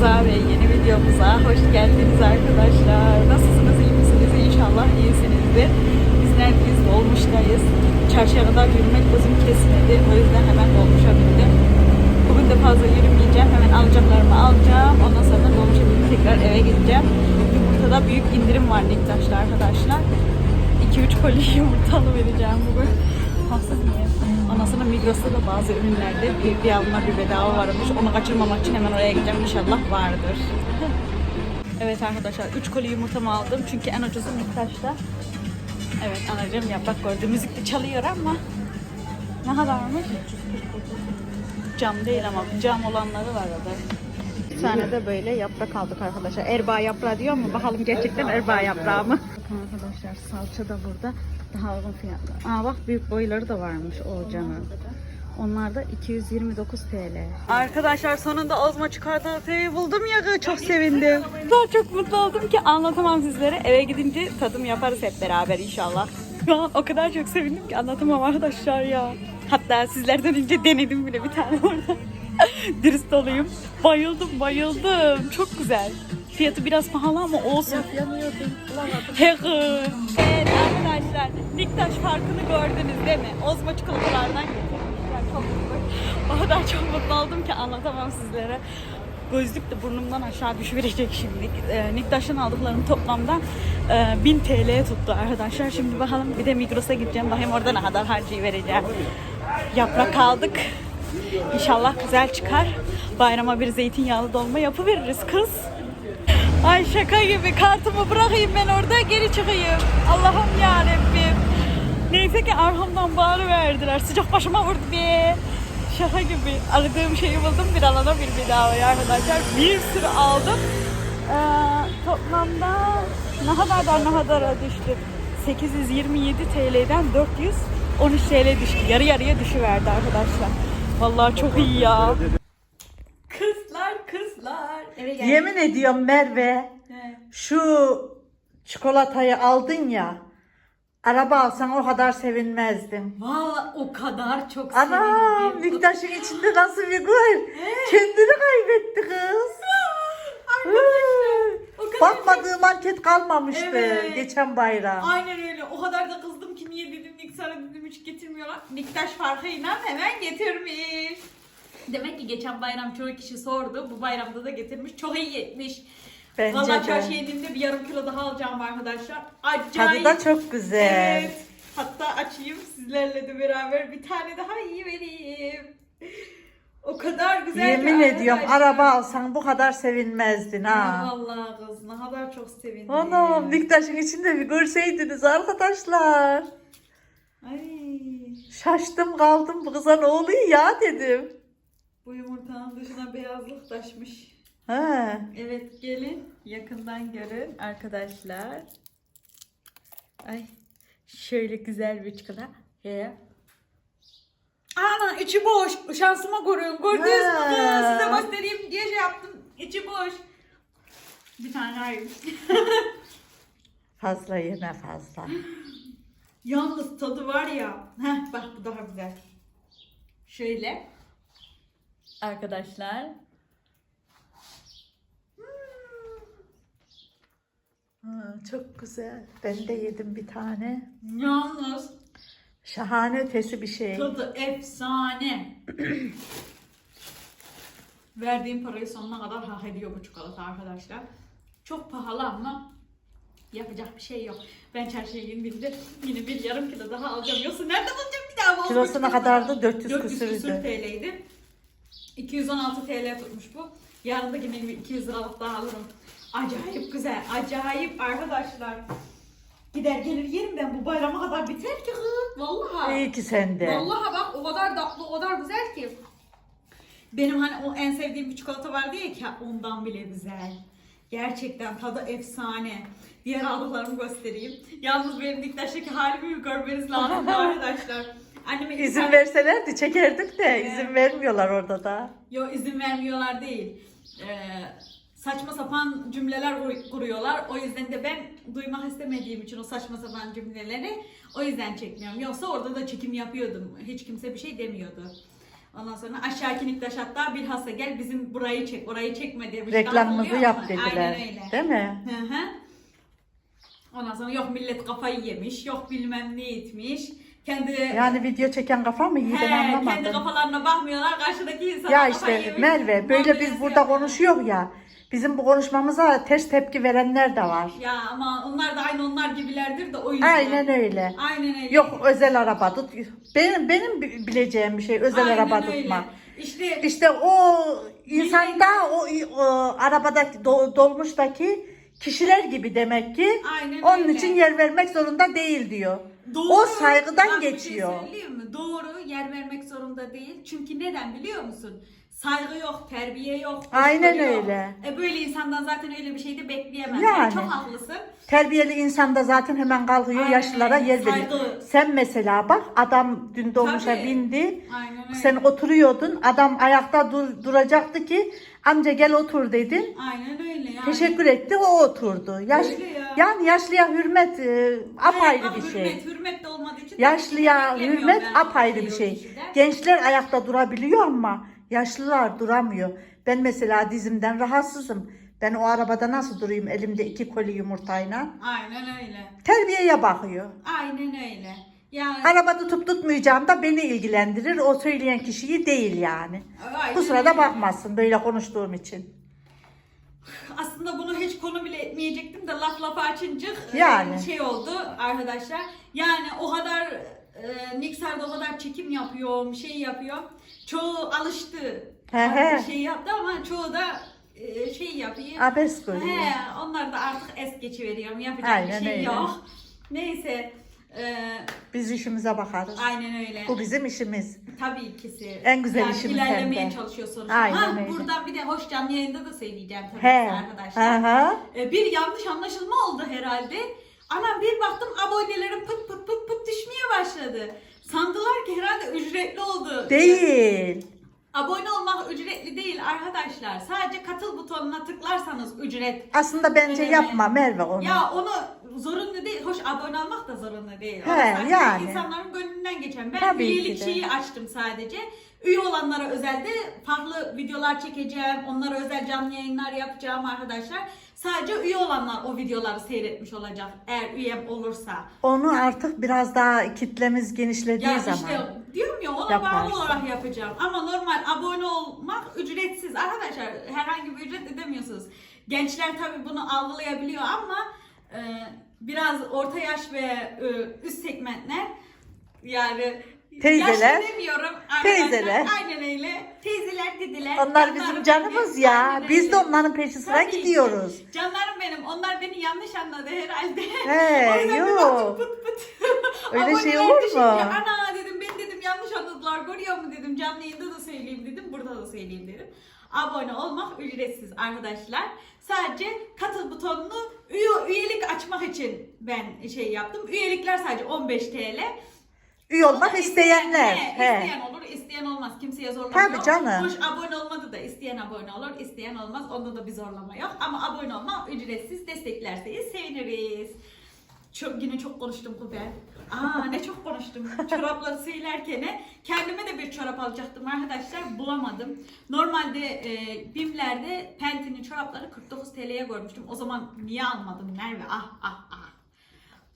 kanalımıza ve yeni videomuza hoş geldiniz arkadaşlar. Nasılsınız, iyi misiniz? İnşallah iyisinizdir. Biz Dolmuş'tayız. Çarşıya kadar yürümek gözüm kesmedi. O yüzden hemen Dolmuş'a bindim. Bugün de fazla yürümeyeceğim. Hemen alacaklarımı alacağım. Ondan sonra Dolmuş'a binip tekrar eve gideceğim. Yumurtada büyük indirim var Niktaş'ta arkadaşlar. 2-3 koli yumurtalı vereceğim bugün. Haksız? Ondan sonra Migros'ta da bazı ürünlerde bir, bir alma bir bedava varmış. Onu kaçırmamak için hemen oraya gideceğim. İnşallah vardır. evet arkadaşlar 3 koli yumurtamı aldım. Çünkü en ucuzu Miktaş'ta. Evet anacığım yaprak gördü. Müzik de çalıyor ama ne kadarmış? Cam değil ama cam olanları var orada. Bir tane de böyle yaprak aldık arkadaşlar. Erbaa yaprağı diyor mu? Bakalım gerçekten erbaa yaprağı mı? Bakın arkadaşlar salça da burada. Daha uygun fiyatlı. Aa bak büyük boyları da varmış o canın. Onlar da 229 TL. Arkadaşlar sonunda Ozma çikolatayı buldum ya çok sevindim. Daha çok mutlu oldum ki anlatamam sizlere. Eve gidince tadım yaparız hep beraber inşallah. O kadar çok sevindim ki anlatamam arkadaşlar ya. Hatta sizlerden önce denedim bile bir tane orada. Dürüst olayım. Bayıldım bayıldım. Çok güzel. Fiyatı biraz pahalı ama olsun. Yanıyordum, bulamadım. Arkadaşlar Niktaş farkını gördünüz değil mi? Ozma çikolatalardan getirmişler. Çok mutlu. O kadar çok mutlu oldum ki anlatamam sizlere. Gözlük de burnumdan aşağı düşürecek şimdi. E, Niktaş'ın aldıklarım toplamda e, 1000 TL tuttu arkadaşlar. Şimdi bakalım bir de Migros'a gideceğim. Bakayım orada ne kadar harcayı vereceğim. Yaprak aldık. İnşallah güzel çıkar. Bayrama bir zeytinyağlı dolma yapıveririz kız. Ay şaka gibi kartımı bırakayım ben orada geri çıkayım. Allah'ım ya Rabbim. Neyse ki arkamdan bağırı verdiler. Sıcak başıma vurdu be. Şaka gibi. Aradığım şeyi buldum. Bir alana bir bedavaya arkadaşlar. Bir sürü aldım. Ee, toplamda ne kadar ne kadara düştü? 827 TL'den 413 TL düştü. Yarı yarıya düşüverdi arkadaşlar. Vallahi çok iyi ya. Eve geldik. Yemin ediyorum Merve, He. şu çikolatayı aldın ya, araba alsan o kadar sevinmezdim. Valla o kadar çok Anam, sevindim. Miktaş'ın içinde nasıl bir gül. Kendini kaybetti kız. Arkadaşlar, o kadar Bakmadığım anket kalmamıştı Evet. geçen bayram. Aynen öyle. O kadar da kızdım ki niye dedim Niksar'a dedim hiç getirmiyorlar. Niktaş farkıyla hemen getirmiş. Demek ki geçen bayram çoğu kişi sordu. Bu bayramda da getirmiş. Çok iyi yetmiş. Bence Valla de. çarşıya indiğimde bir yarım kilo daha alacağım arkadaşlar. Tadı Acayip. da çok güzel. Evet. Hatta açayım sizlerle de beraber bir tane daha iyi vereyim. O kadar güzel Yemin ediyorum araba alsan bu kadar sevinmezdin ha. Vallahi kız ne kadar çok sevindim. Anam Miktaş'ın içinde bir görseydiniz arkadaşlar. Ay. Şaştım kaldım bu kıza ne oluyor ya dedim. Bu yumurtanın dışına beyazlık taşmış. He. Evet gelin yakından görün arkadaşlar. Ay şöyle güzel bir çikolata. He. Ana içi boş. Şansıma koruyorum. Gördünüz mü? Ha. kız? Size göstereyim diye şey yaptım. İçi boş. Bir tane hayır. Fazla yeme fazla. Yalnız tadı var ya. Heh, bak bu daha güzel. Şöyle. Arkadaşlar. Ha, çok güzel. Ben de yedim bir tane. Yalnız Şahane ötesi bir şey. tadı efsane. Verdiğim parayı sonuna kadar hak ediyor bu çikolata arkadaşlar. Çok pahalı ama yapacak bir şey yok. Ben çarşıya indiğimde yine bir yarım kilo daha alacağım. Yoksa nerede bulacağım bir daha? Kilosu ne kadardı? 400 400 küsür küsürdü. TL'ydi. 216 TL tutmuş bu. Yarın da yine bir 200 liralık daha alırım. Acayip güzel, acayip arkadaşlar. Gider gelir yerim ben bu bayrama kadar biter ki kız. Vallahi. İyi ki sende. Vallahi bak o kadar tatlı, o kadar güzel ki. Benim hani o en sevdiğim bir çikolata vardı ya ki ondan bile güzel. Gerçekten tadı efsane. Diğer aldıklarımı göstereyim. Yalnız benim Diktaş'taki halimi görmeniz lazım arkadaşlar. Anneme İzin verselerdi çekerdik de Evet. izin vermiyorlar orada da. Yo izin vermiyorlar değil. Ee, saçma sapan cümleler kur- kuruyorlar. O yüzden de ben duymak istemediğim için o saçma sapan cümleleri o yüzden çekmiyorum. Yoksa orada da çekim yapıyordum. Hiç kimse bir şey demiyordu. Ondan sonra aşağı Niktaş hatta bilhassa gel bizim burayı çek, orayı çekme demiş. Reklamımızı Laf yap oluyor dediler. ama. Aynen öyle. Değil mi? Hı hı. Ondan sonra yok millet kafayı yemiş, yok bilmem ne etmiş. Kendi Yani video çeken kafa mı iyi ben He, kendi anlamadım. kafalarına bakmıyorlar, karşıdaki insana Ya işte Merve böyle biz burada konuşuyor ya. Bizim bu konuşmamıza ters tepki verenler de var. Ya ama onlar da aynı onlar gibilerdir de o yüzden. Aynen öyle. Aynen öyle. Yok özel araba tut. Benim benim bi- bileceğim bir şey özel Aynen araba öyle. tutma. İşte İşte o insanda o, o arabadaki do- dolmuştaki kişiler gibi demek ki. Aynen Onun öyle. için yer vermek zorunda değil diyor. Doğru. O saygıdan Bak bir şey geçiyor. söyleyeyim mi? Doğru yer vermek zorunda değil. Çünkü neden biliyor musun? Saygı yok, terbiye yok. Aynen yok. öyle. E böyle insandan zaten öyle bir şey de bekleyemez. Yani. Çok haklısın. Terbiyeli insan da zaten hemen kalkıyor Aynen yaşlılara öyle. yer veriyor. Saygı. Sen mesela bak adam dün dolmuşa Tabii. bindi. Aynen öyle. Sen oturuyordun. Adam ayakta dur, duracaktı ki amca gel otur dedin. Aynen öyle yani. Teşekkür etti o oturdu. Yaş, ya. Yani yaşlıya hürmet e, apayrı Evet, bir şey. Hürmet, hürmet de olmadığı için. Yaşlıya hürmet apayrı bir şey. Gençler ayakta durabiliyor ama yaşlılar duramıyor. Ben mesela dizimden rahatsızım. Ben o arabada nasıl durayım elimde iki koli yumurtayla? Aynen öyle. Terbiyeye bakıyor. Aynen öyle. Yani Araba tutup tutmayacağım da beni ilgilendirir. O söyleyen kişiyi değil yani. Aynen Kusura da bakmazsın böyle konuştuğum için. Aslında bunu hiç konu bile etmeyecektim de laf lafa açınca e, Yani. şey oldu arkadaşlar. Yani o kadar e, Niksar'da o kadar çekim yapıyor, şey yapıyor. Çoğu alıştı. He he. Şey yaptı ama çoğu da e, şey yapıyor. Abes görüyor. He, onlar da artık es geçiveriyorum. Yapacak Aynen bir şey öyle. yok. Neyse. e, Biz işimize bakarız. aynen öyle. Bu bizim işimiz. Tabii ikisi. En güzel işimiz hem ilerlemeye de. çalışıyor sonuçta. Aynen ha, öyle. buradan bir de hoş canlı yayında da söyleyeceğim tabii He. ki arkadaşlar. Aha. E, bir yanlış anlaşılma oldu herhalde. Ana bir baktım abonelerim pıt pıt pıt pıt düşmeye başladı. Sandılar ki herhalde ücretli oldu. Değil. Abone olmak ücretli değil arkadaşlar. Sadece katıl butonuna tıklarsanız ücret. Aslında bence Öyle yapma? Merve onu. Ya onu zorunlu değil. Hoş abone olmak da zorunlu değil. O He, da sadece yani. insanların gönlünden geçen. Ben Tabii üyelik ki de. şeyi açtım sadece. Üye olanlara özel de farklı videolar çekeceğim. Onlara özel canlı yayınlar yapacağım arkadaşlar. Sadece üye olanlar o videoları seyretmiş olacak. Eğer üyem olursa. Onu artık biraz daha kitlemiz genişlediği Ya zaman. işte diyorum ya ona Yaparsın. bağlı olarak yapacağım. Ama normal abone olmak ücretsiz. Arkadaşlar herhangi bir ücret ödemiyorsunuz. Gençler tabii bunu algılayabiliyor ama e, biraz orta yaş ve e, üst segmentler yani Teyzeler. Yaşlı demiyorum arkadaşlar. Teyzeler. Aynen öyle. Teyzeler dediler. Onlar bizim canımız benim. ya. Aynen Biz de öyle. onların peşi sıra Tabii ki. gidiyoruz. Canlarım benim. Onlar beni yanlış anladı herhalde. He, O yüzden bir yok. baktım pıt pıt. Öyle şey olur mu? Ana dedim ben dedim yanlış anladılar görüyor mu dedim. Canlı yayında da söyleyeyim dedim. Burada da söyleyeyim dedim. Abone olmak ücretsiz arkadaşlar. Sadece katıl butonunu üye, üyelik açmak için ben şey yaptım. Üyelikler sadece 15 TL. Üye olmak isteyenler. He, He. isteyen olur, isteyen olmaz. Kimseye zorlama Tabii yok. canım. Hoş abone olmadı da isteyen abone olur, isteyen olmaz. Onda da bir zorlama yok. Ama abone olma ücretsiz desteklerseniz seviniriz. Çok, yine çok konuştum bu ben. Aa ne çok konuştum. Çorapları söylerken kendime de bir çorap alacaktım arkadaşlar. Bulamadım. Normalde e, BİM'lerde Penti'nin çorapları 49 TL'ye görmüştüm. O zaman niye almadım Merve? Ah ah ah.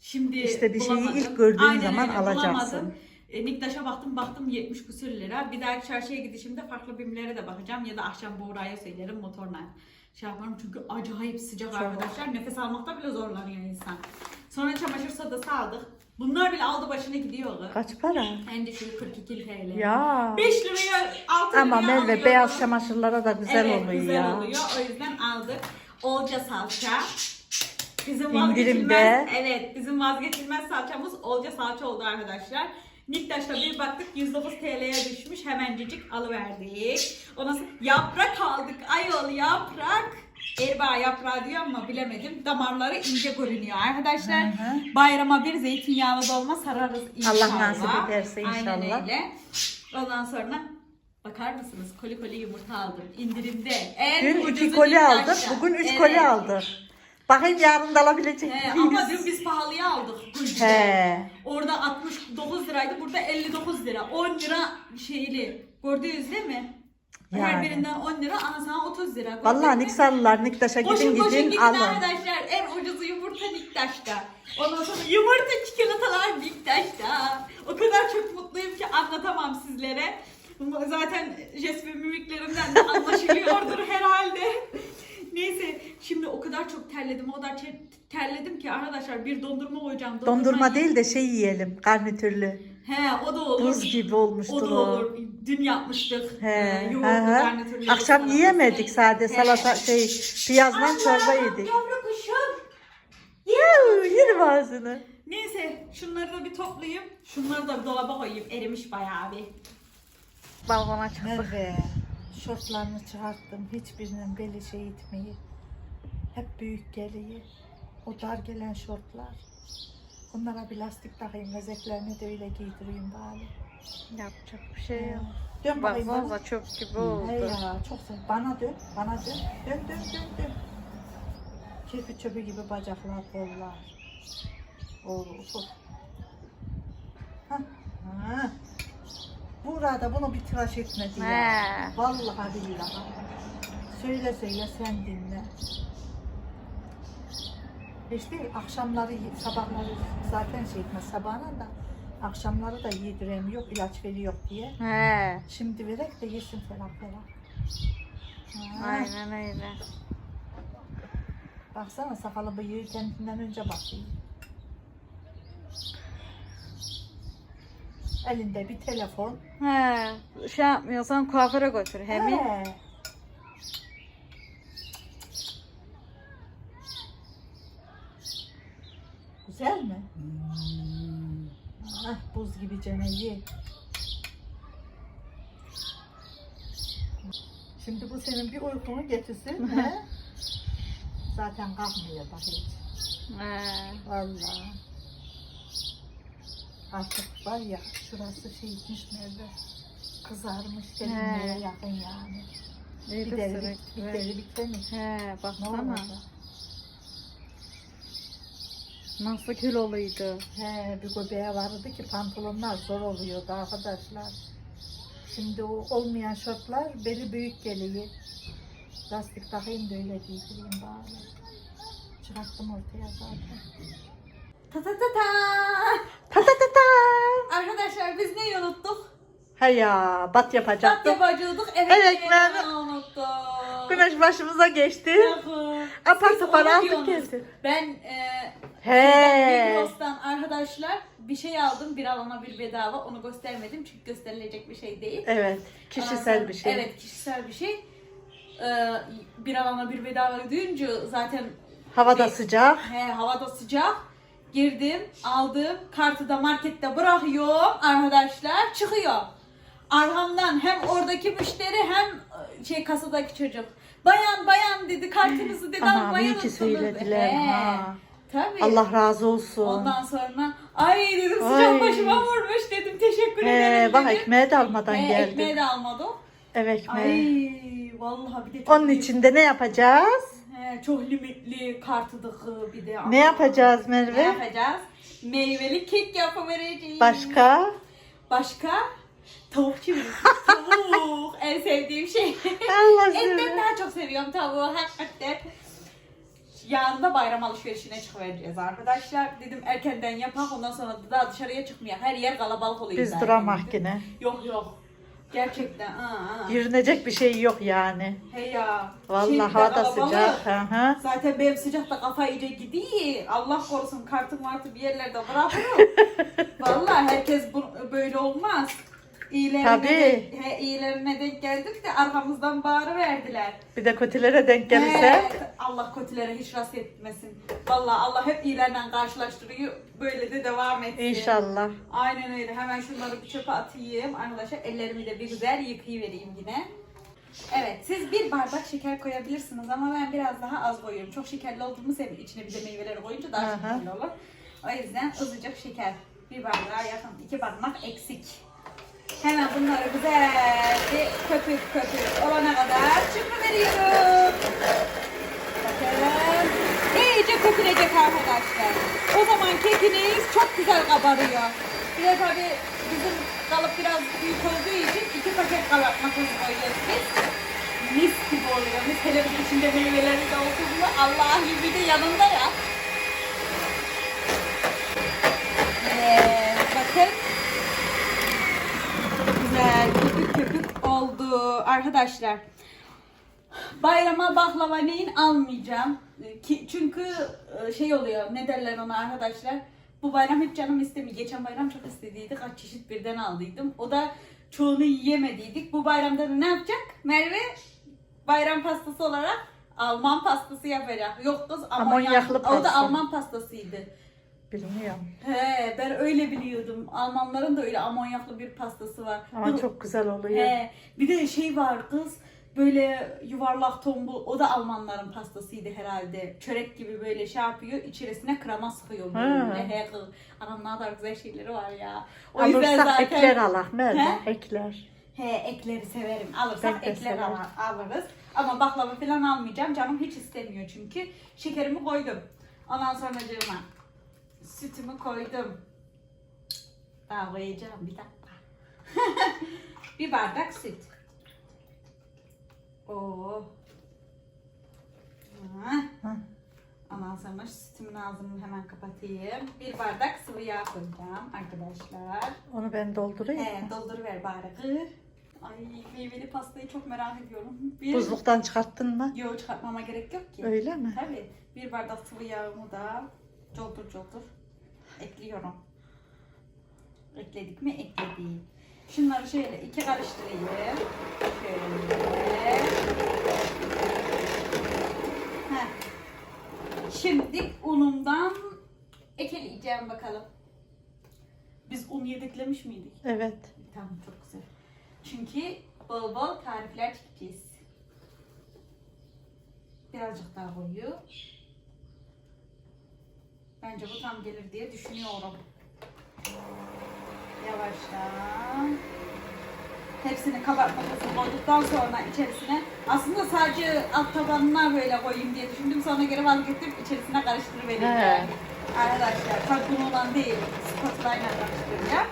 Şimdi İşte bir şeyi bulamadım. ilk gördüğün zaman alacaksın. bulamadım. E, Niktaş'a baktım baktım 70 küsür lira. Bir dahaki çarşıya gidişimde farklı BİM'lere de bakacağım ya da akşam Buğra'ya söylerim motorla şey yaparım çünkü acayip sıcak Çok. arkadaşlar. Nefes almakta bile zorlanıyor insan. Sonra çamaşır sodası aldık. Bunlar bile aldı başını gidiyordu. Kaç para? En düşüğü 42 TL. Ya. 5 liraya 6 Ama liraya Merve alıyordu. beyaz çamaşırlara da güzel evet, oluyor güzel ya. oluyor. O yüzden aldık. Olca salça. Bizim İndirimde. vazgeçilmez, evet bizim vazgeçilmez salçamız olca salça oldu arkadaşlar. Niktaş'ta bir baktık 109 TL'ye düşmüş hemencecik alıverdik. Sonra yaprak aldık ayol yaprak. Erbaa yaprağı diyor ama bilemedim. Damarları ince görünüyor arkadaşlar. Bayrama bir zeytinyağlı dolma sararız inşallah. Allah nasip ederse Aynen inşallah. öyle. Ondan sonra bakar mısınız koli koli yumurta aldım indirimde. En Dün iki ucuzu koli Niktaş'ta. aldık. Bugün üç Evet. koli aldık. Bakayım yarın da alabilecek He, miyiz? ama dün biz pahalıya aldık. Gülce'de. He. Orada 69 liraydı, burada 59 lira. 10 lira şeyli Gördünüz değil mi? Her Yani. birinden 10 lira, anasına 30 lira. Gördün Vallahi mü? Niksalılar Niktaş'a gidin Koşun koşun gidin gidin alın. arkadaşlar. En ucuzu yumurta Niktaş'ta. Ondan sonra yumurta çikolatalar Niktaş'ta. O kadar çok mutluyum ki anlatamam sizlere. Zaten jest ve mimiklerimden de anlaşılıyordur herhalde. Neyse şimdi o kadar çok terledim o kadar terledim ki arkadaşlar bir dondurma koyacağım. Dondurma yiyeyim. değil de şey yiyelim garnitürlü. He o da olur. Buz gibi olmuştur O da o. olur. Dün yapmıştık. He, Ee, yoğurtlu he. garnitürlü Akşam salata. yiyemedik sade He. salata şey piyazla çorba yedik. Yavru kuşum. Yuh, Yerim ağzını. Neyse şunları da bir toplayayım. Şunları da bir dolaba koyayım. Erimiş bayağı bir. Balkona çıktık. Merve, şortlarını çıkarttım. Hiçbirinin beli şey itmeyi. Hep büyük geliyor. O dar gelen şortlar. Onlara bir lastik takayım. Bezeklerini de öyle giydireyim bari. Yapacak bir şey yok. Dön bakayım bana. Baksanıza çöp gibi oldu. Hey ya çok sev. Bana dön, bana dön. Dön dön dön dön. Kirpi çöpü gibi bacaklar, kollar. Oo. Hah, ha. Burada bunu bir tıraş etmedi ya. He. Vallahi billahi. Söyle söyle sen dinle. İşte akşamları sabahları zaten şey etmez sabahına da akşamları da yediremiyor ilaç veriyor diye. He. Şimdi verek de yesin ferah ferah. Ha, Aynen öyle. Baksana sakalı bıyığı kendinden önce bakıyor. Elinde bir telefon. He. Şey yapmıyorsan kuaföre götür. Hem He. Güzel mi? Ah buz gibi ceneyi. Şimdi bu senin bir uykunu getirsin. he? Zaten kalkmıyor bak hiç. He. Vallahi. Artık var ya şurası şey gitmiş Merve. Kızarmış derinliğe yakın yani. İyi Bir de deri, sürekli. bir deri bitmemiş. He baksana. Nasıl kiloluydu. He bir göbeğe vardı ki pantolonlar zor oluyordu arkadaşlar. Şimdi o olmayan şortlar beli büyük geliyor. Lastik takayım da öyle giydireyim bari. Çıkarttım ortaya zaten. Ta ta ta ta. Ta ta ta ta. Arkadaşlar biz neyi unuttuk? He ya bat yapacaktık. yapacaktık. Evet, Evet, ben- unuttuk. Güneş başımıza geçti. Apar onu aldık geldi. Ben e, He. Migros'tan arkadaşlar bir şey aldım. Bir alana bir bedava. Onu göstermedim çünkü gösterilecek bir şey değil. Evet. Kişisel bir şey. Evet kişisel bir şey. Ee, bir alana bir bedava duyunca zaten Hava da Bir- sıcak. he, havada sıcak. Girdim, aldım. Kartı da markette bırakıyorum arkadaşlar. Çıkıyor. Arkamdan hem oradaki müşteri hem e, şey kasadaki çocuk. Bayan bayan dedi kartınızı dedi Ana almayı iyi ki unuttunuz." söylediler. He, Ha. Tabii. Allah razı olsun. Ondan sonra ay dedim sıcak Ay. başıma vurmuş dedim teşekkür ederim bak dedim. ekmeği de almadan He, geldi. ekmeği de almadım. Ev ekmeği. Ay vallahi bir de çok Onun büyük- içinde ne yapacağız? He, çok limitli kartıdık bir de. Ne yapacağız Ne Merve? yapacağız? Meyveli kek yapıvereceğiz. Başka? Başka? Tavuk çevirisi. Tavuk. en sevdiğim şey. Allah Etten daha çok seviyorum tavuğu hakikaten. Yarın bayram alışverişine çıkıvereceğiz arkadaşlar. Dedim erkenden yapak ondan sonra da daha dışarıya çıkmıyor. Her yer kalabalık oluyor Biz duramak yine. Yok yok. Gerçekten. Aa, aa. Yürünecek bir şey yok yani. He ya. Vallahi hava da sıcak. Hı hı. Zaten benim sıcakta kafa iyice gidiyor. Allah korusun kartım martı bir yerlerde bırakıyor. Vallahi herkes bu, böyle olmaz. İyilerine, Tabii. de, he, iyilerine denk geldik de arkamızdan bağırı verdiler. Bir de kötülere denk gelirse. Allah kötülere hiç rast etmesin. Vallahi Allah hep iyilerle karşılaştırıyor. Böyle de devam etsin. İnşallah. Aynen öyle. Hemen şunları bir çöpe atayım. Arkadaşlar ellerimi de bir güzel yıkayıvereyim yine. Evet siz bir bardak şeker koyabilirsiniz ama ben biraz daha az koyuyorum. Çok şekerli olduğumu sevmiyorum. İçine bir de meyveleri koyunca daha Aha. şekerli olur. O yüzden azıcık şeker. Bir bardağa yakın. iki parmak eksik. Hemen bunları güzel bir köpük köpük olana kadar veriyorum. Bakın. İyice köpürecek arkadaşlar. O zaman kekiniz çok güzel kabarıyor. Bir de tabii bizim kalıp biraz büyük olduğu için iki paket kabartma tozu koyuyoruz biz. Mis gibi oluyor. Mis de içinde meyveleri de mu? Allah bir de yanında ya. Ee, bakın. Güzel köpük köpük oldu arkadaşlar. Bayrama baklava neyin almayacağım. Ee, Ki, çünkü e, şey oluyor ne derler ona arkadaşlar. Bu bayram hiç canım istemiyor. Geçen bayram çok istediydik. Kaç çeşit birden aldıydım. O da çoğunu yiyemediydik. Bu bayramda da ne yapacak? Merve bayram pastası olarak Alman pastası yapacak. Yok kız amonyak. Amonyaklı O pasta. da Alman pastasıydı. Bilmiyorum. He ben öyle biliyordum. Almanların da öyle amonyaklı bir pastası var. Ama Dur, çok güzel oluyor. He, bir de şey var kız böyle yuvarlak tombul o da Almanların pastasıydı herhalde. Çörek gibi böyle şey yapıyor içerisine krema sıkıyor böyle. Anam ne kadar güzel şeyleri var ya. O Alırsak yüzden zaten ekler alak. Nerede? Ekler. he, ekleri severim. Alırsak Ben ekler severim. alırız. Ama baklava falan almayacağım. Canım hiç istemiyor çünkü. Şekerimi koydum. Ondan sonra sütümü koydum. Daha koyacağım bir dakika. bir bardak süt. Oo. Ha. Ondan sonra sütümün ağzını hemen kapatayım. Bir bardak sıvı yağ koyacağım arkadaşlar. Onu ben doldurayım. He, dolduruver bari. Ay meyveli pastayı çok merak ediyorum. Bir... Buzluktan çıkarttın mı? Yok çıkartmama gerek yok ki. Öyle mi? Tabii. Bir bardak sıvı yağımı da coldur coldur ekliyorum. Ekledik mi? Ekledik. Şunları şöyle iki karıştırayım. Şöyle. Heh. Şimdi unumdan ekeleyeceğim bakalım. Biz un yedeklemiş miydik? Evet. Tamam çok güzel. Çünkü bol bol tarifler çekeceğiz. Birazcık daha koyu. Bence bu tam gelir diye düşünüyorum. Yavaştan. Hepsini kabartma tozunu koyduktan sonra içerisine aslında sadece alt tabanına böyle koyayım diye düşündüm. Sonra geri vazgeçtim içerisine karıştırıvereyim He. yani. Arkadaşlar farklı olan değil. Spatula ile karıştıracağım.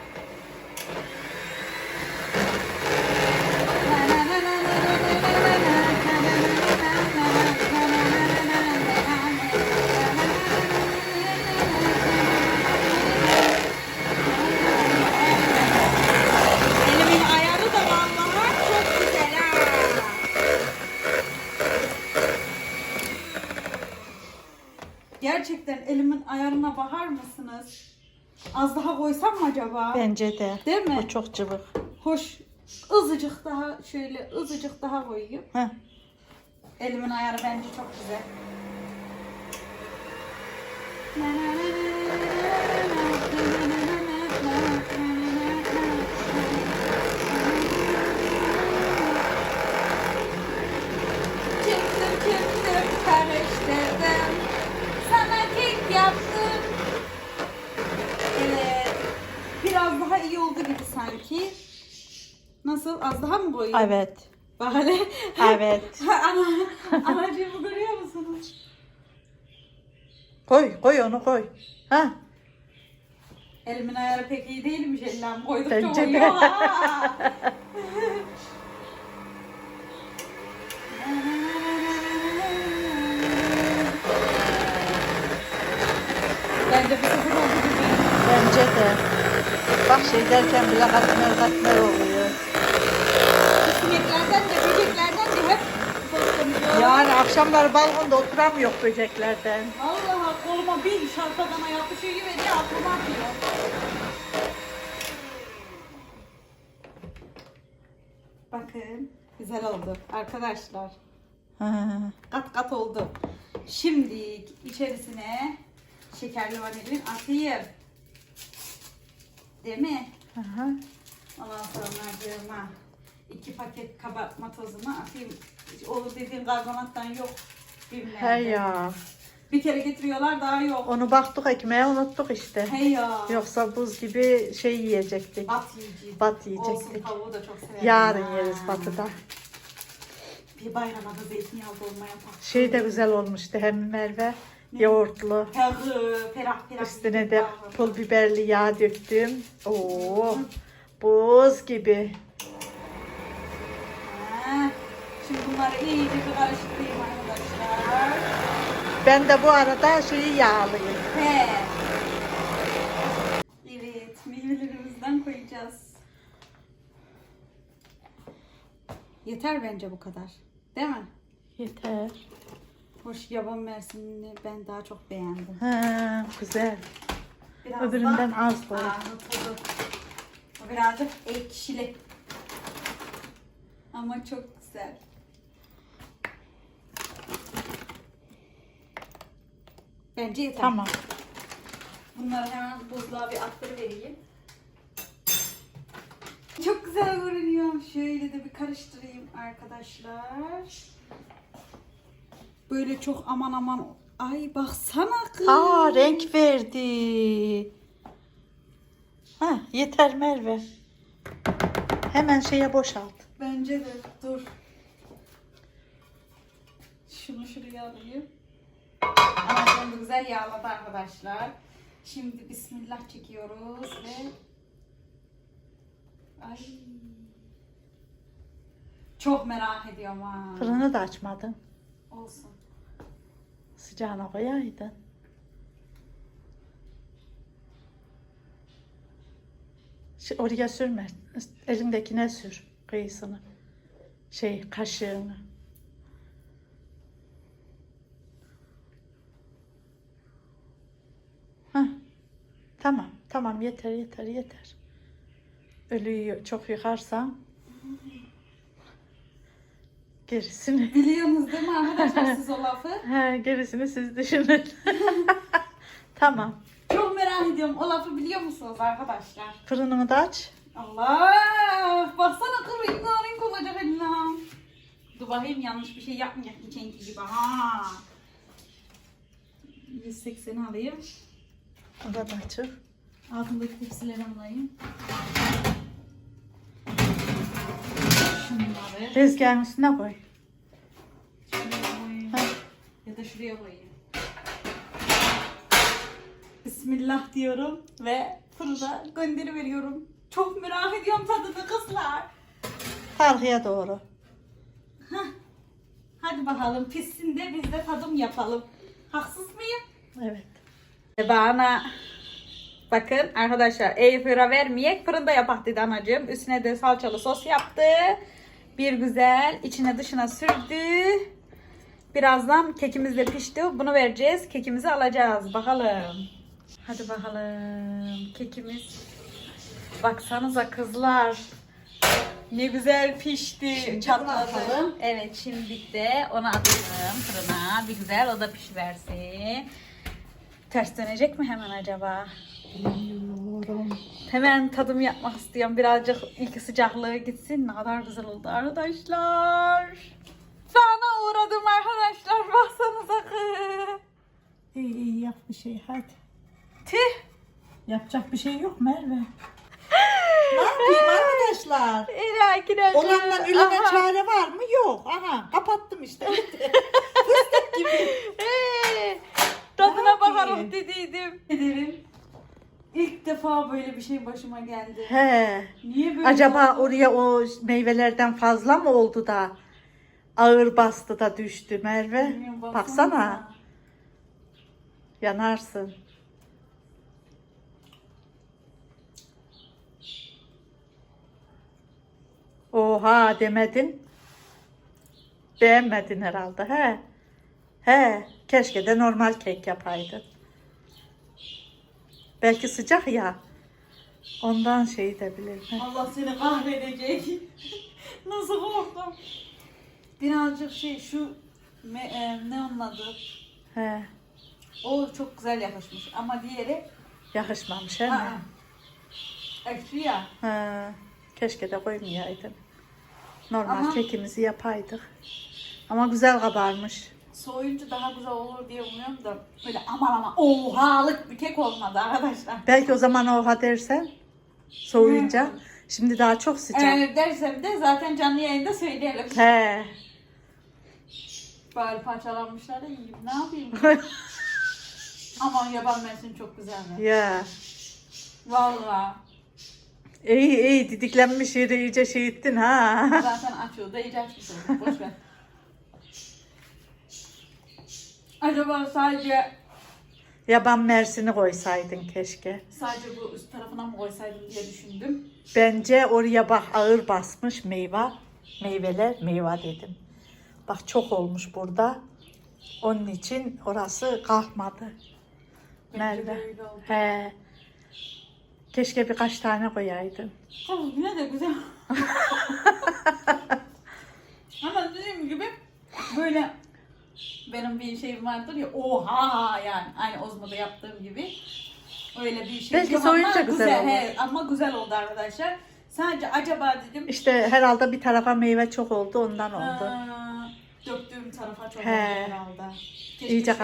Acaba? Bence de. Değil mi? Bu çok cıvık. Hoş. Azıcık daha şöyle azıcık daha koyayım. Heh. Elimin ayarı bence çok güzel. Nasıl? Az daha mı koyayım? Evet. Bak hele. Evet. Ana, anacığımı görüyor musunuz? Koy, koy onu koy. Ha? Elimin ayarı pek iyi değilmiş ellerim koydukça Bence de. uyuyor ha. Bence bu sefer oldu gibi. Bence de. Bak şey derken bile katmer katmer oluyor. Sineklerden de böceklerden de hep korkuyorum. Yani akşamları balkonda oturamıyor böceklerden. Allah koluma bir şarkadana yapışıyor gibi de aklıma atıyor. Bakın güzel oldu arkadaşlar. Ha. Kat kat oldu. Şimdi içerisine şekerli vanilin atayım. Değil mi? Aha. Ondan sonra diyorum iki paket kabartma tozunu atayım. Olur dediğin karbonattan yok. Bilmem. He ya. Bir kere getiriyorlar daha yok. Onu baktık ekmeğe unuttuk işte. Hey ya. Yoksa buz gibi şey yiyecektik. Bat yiyeceğiz. Bat Olsun yiyecektik. tavuğu da çok severim. Yarın Ha. yeriz batıda. Bir bayrama da zeytinyağı dolma yapar. Şey de güzel olmuştu hem Merve. Yoğurtlu. Ferah ferah ferah. Üstüne de pul biberli yağ döktüm. Oo. Buz gibi. Ha, Şimdi bunları iyice bir karıştırayım arkadaşlar. Ben de bu arada şeyi yağlayayım. He. Evet, meyvelerimizden koyacağız. Yeter bence bu kadar. Değil mi? Yeter. Hoş yaban mersinini ben daha çok beğendim. Ha, güzel. Biraz Öbüründen da az koy. birazcık ekşili. Ama çok güzel. Bence yeter. Tamam. Bunları hemen buzluğa bir vereyim. Çok güzel görünüyor. Şöyle de bir karıştırayım arkadaşlar. Böyle çok aman aman. Ay baksana kız. Aa renk verdi. Ha yeter Merve. Hemen şeye boşalt. Bence de dur. Şunu şuraya alayım. Anacığım güzel yağladı arkadaşlar. Şimdi bismillah çekiyoruz ve Ay. Çok merak ediyorum ha. Fırını da açmadın. Olsun. Sıcağına koyaydın. Şu oraya sürme. Elindekine sür kıyısını. Şey kaşığını. Hah. Tamam, tamam yeter yeter yeter. Ölüyü çok yıkarsan gerisini Biliyorsunuz değil mi arkadaşlar siz o lafı? He, gerisini siz düşünün. tamam. Çok merak ediyorum. O lafı biliyor musunuz arkadaşlar? Fırınını da aç. Allah! Baksana kız rengarenk olacak elim. Dur bakayım yanlış bir şey yapmayacak geçenki gibi. Ha. 180 alayım. O da açık. Altındaki tepsileri alayım. Şunları Tezgahın üstüne koy. şuraya koyayım. Ha. Ya da şuraya koyayım. Bismillah diyorum ve fırına gönderi veriyorum. Çok merak ediyorum tadını kızlar. Tarhıya doğru. Hah. Hadi bakalım pişsin de biz de tadım yapalım. Haksız mıyım? Evet. Bana bakın arkadaşlar airfryer'a vermeyek fırında yapak dedi anacığım. Üstüne de salçalı sos yaptı. Bir güzel içine dışına sürdü. Birazdan kekimiz de pişti. Bunu vereceğiz. Kekimizi alacağız. Bakalım. Hadi bakalım. Kekimiz. Baksanıza kızlar. Ne güzel pişti. Çatladı. Evet şimdi de onu atalım fırına. Bir güzel o da pişiversin. Ters dönecek mi hemen acaba? Bilmiyorum. Hemen tadım yapmak istiyorum. Birazcık ilk sıcaklığı gitsin. Ne kadar güzel oldu arkadaşlar. Sana uğradım arkadaşlar. Baksanıza kız. İyi iyi yap bir şey hadi. Tüh. Yapacak bir şey yok Merve. ne yapayım arkadaşlar? İlahi Olandan ölene çare var mı? Yok. Aha kapattım işte. Fıstık gibi. Tadına yapayım? dediydim. Ederim. İlk defa böyle bir şey başıma geldi. He. Niye böyle Acaba oldu? oraya o meyvelerden fazla mı oldu da ağır bastı da düştü Merve? Bilmiyorum, Baksana. Yanarsın. Oha demedin. Beğenmedin herhalde he. He, keşke de normal kek yapaydın. Belki sıcak ya. Ondan şey de bilir. he. Allah seni kahredecek. Nasıl korktum. Birazcık şey şu me- e, ne onun adı? He, O çok güzel yakışmış ama diğeri yakışmamış he mi? Ekşi ya. He, keşke de koymayaydın. Normal Ama- kekimizi yapaydık. Ama güzel kabarmış. Soğuyunca daha güzel olur diye umuyorum da böyle aman aman ohalık bir kek olmadı arkadaşlar. Belki o zaman oha dersen soğuyunca. Şimdi daha çok sıcak. Eğer dersem de zaten canlı yayında söyleyelim. He. Bari parçalanmışlar da yiyeyim. Ne yapayım? Aman yaban mersin çok güzel. ya. Vallahi. İyi iyi didiklenmiş yeri iyice şey ettin ha. Zaten açıyor da iyice açmış olduk. Boş ver. Acaba sadece Yaban mersini koysaydın keşke. sadece bu üst tarafına mı koysaydım diye düşündüm. Bence oraya bak ağır basmış meyve. Meyveler meyve dedim. Bak çok olmuş burada. Onun için orası kalkmadı. Bence öyle oldu. He. Keşke birkaç tane koyaydın. Tamam yine de güzel. Ama dediğim gibi böyle benim bir şeyim vardır ya oha yani aynı Ozmo'da yaptığım gibi öyle bir şey. Belki soyunca ama güzel olur. he, ama güzel oldu arkadaşlar. Sadece acaba dedim İşte herhalde bir tarafa meyve çok oldu ondan oldu. aa, döktüğüm tarafa çok He. oldu herhalde. Keşke İyice şey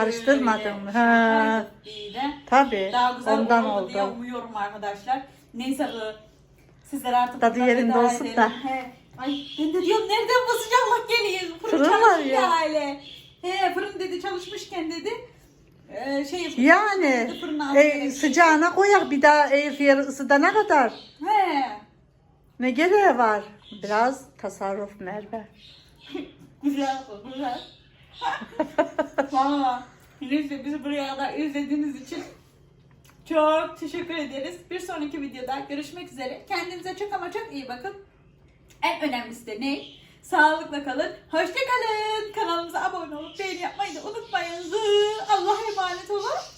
Ha. Tabii. Daha güzel ondan diye oldu. umuyorum arkadaşlar. Neyse sizler artık Tadı yerinde olsun edelim. da. He. Ay ben de diyorum nereden bu sıcaklık geliyor? Çalışmıyor ya. hale. He fırın dedi çalışmışken dedi. Ee, şey Yani dedi, fırına e, gerek sıcağına koyak bir daha airfryer ısıdana kadar. He. Ne gereği var? Biraz tasarruf Merve. Güzel bu güzel. Valla. Neyse bizi buraya kadar izlediğiniz için çok teşekkür ederiz. Bir sonraki videoda görüşmek üzere. Kendinize çok ama çok iyi bakın. En önemlisi de ne? Sağlıkla kalın. Hoşça kalın. Kanalımıza abone olup beğeni yapmayı da unutmayın. Allah'a emanet olun.